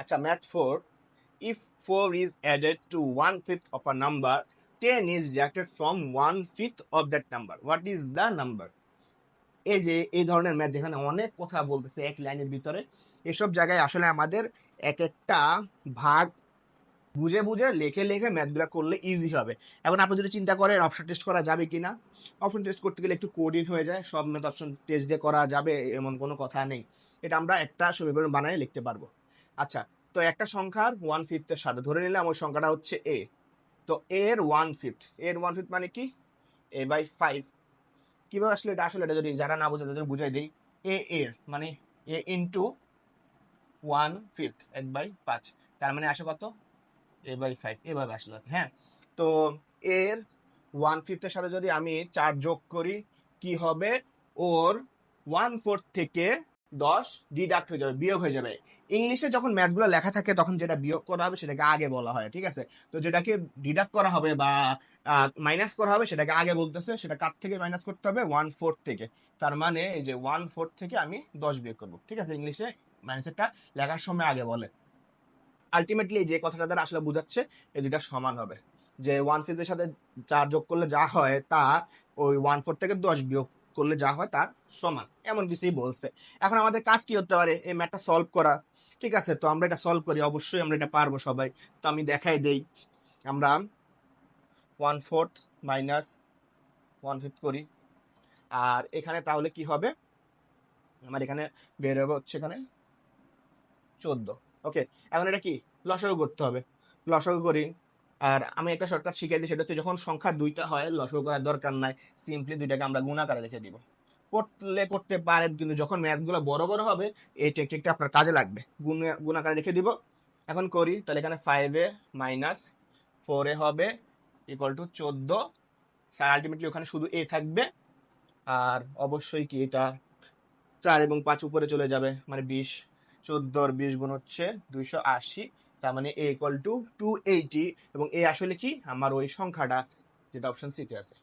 আচ্ছা math four if four is added to one fifth of a number ten is deducted from one fifth of that number what is the number এই যে, এই ধরনের math যেখানে অনেক কথা বলতেছে এক লাইনের ভিতরে, এসব জায়গায় আসলে আমাদের এক একটা ভাগ বুঝে বুঝে লেখে লেখে ম্যাথগুলো করলে ইজি হবে। এখন আপনি যদি চিন্তা করেন অপশন টেস্ট করা যাবে কি না অপশন টেস্ট করতে গেলে একটু কোডিং হয়ে যায়, সব ম্যাথ অপশন টেস্ট দিয়ে করা যাবে, এমন কোনো কথা নেই। এটা আমরা একটা সমীকরণ বানায় লিখতে পারব। আচ্ছা তো একটা সংখ্যার ওয়ান ফিফথের সাথে ধরে নিলাম, ওই সংখ্যাটা হচ্ছে এ তো এর ওয়ান ফিফথ এর ওয়ান ফিফথ মানে কি? এ বাই ফাইভ কীভাবে আসলে এটা? আসলে এটা যদি যারা না বোঝে, তাদের বুঝাই দিই। এ এর মানে এ ইন্টু ওয়ান ফিফথ এক বাই পাঁচ। তার মানে আসে কত? এ বাই ফাইভ এভাবে আসলো হ্যাঁ? তো এর ওয়ান ফিফথের সাথে যদি আমি চার যোগ করি, কি হবে? ওর ওয়ান ফোর্থ থেকে দশ ডিডাক্ট হয়ে যাবে, বিয়োগ হয়ে যাবে। ইংলিশে যখন ম্যাথগুলো লেখা থাকে, তখন যেটা বিয়োগ করা হবে, সেটাকে আগে বলা হয়, ঠিক আছে? তো যেটাকে ডিডাক্ট করা হবে বা মাইনাস করা হবে, সেটাকে আগে বলতেছে, সেটা কার থেকে মাইনাস করতে হবে? ওয়ান ফোর্থ থেকে। তার মানে এই যে ওয়ান ফোর্থ থেকে আমি দশ বিয়োগ করব, ঠিক আছে? ইংলিশে মাইনাসেরটা লেখার সময় আগে বলে। আলটিমেটলি যে কথাটা দ্বারা আসলে বোঝাচ্ছে, এই দুইটা সমান হবে। যে ওয়ান ফিফের সাথে চার যোগ করলে যা হয়, তা ওই ওয়ান ফোর থেকে দশ বিয়োগ করলে যা হয় তার সমান। এমন কিছুই বলছে। এখন আমাদের কাজ কি হতে পারে? এই ম্যাথটা সলভ করা। ঠিক আছে, তো আমরা এটা সলভ করি। অবশ্যই আমরা এটা পারব সবাই। তো আমি দেখাই দেই। আমরা one fourth minus one fifth করি। আর এখানে তাহলে কি হবে? আমার এখানে বের হবে হচ্ছে এখানে চোদ্দ। ওকে এখন এটা কি? লসাগু করতে হবে। লসাগু করি। আর আমি একটা শর্টকাট শিখিয়ে দিই, সেটা হচ্ছে যখন সংখ্যা দুইটা হয়, লসাগু করার দরকার নাই সিম্পলি দুইটাকে আমরা গুণাকারে রেখে দিব। করলে করতে পারেন, কিন্তু যখন ম্যাথগুলো বড় বড় হবে, এই টেকনিকটা আপনার কাজে লাগবে। গুণে গুণাকারে রেখে দিব। এখন করি, তাহলে এখানে ফাইভে মাইনাস ফোরে হবে ইকুয়াল টু চোদ্দ। আলটিমেটলি ওখানে শুধু এ থাকবে। আর অবশ্যই কি এটা চার এবং পাঁচ উপরে চলে যাবে মানে বিশ। চোদ্দোর বিশ গুণ হচ্ছে দুইশো আশি। তার মানে A equal to two eighty এবং এ আসলে কি? আমার ওই সংখ্যাটা, যেটা অপশন সিতে আছে।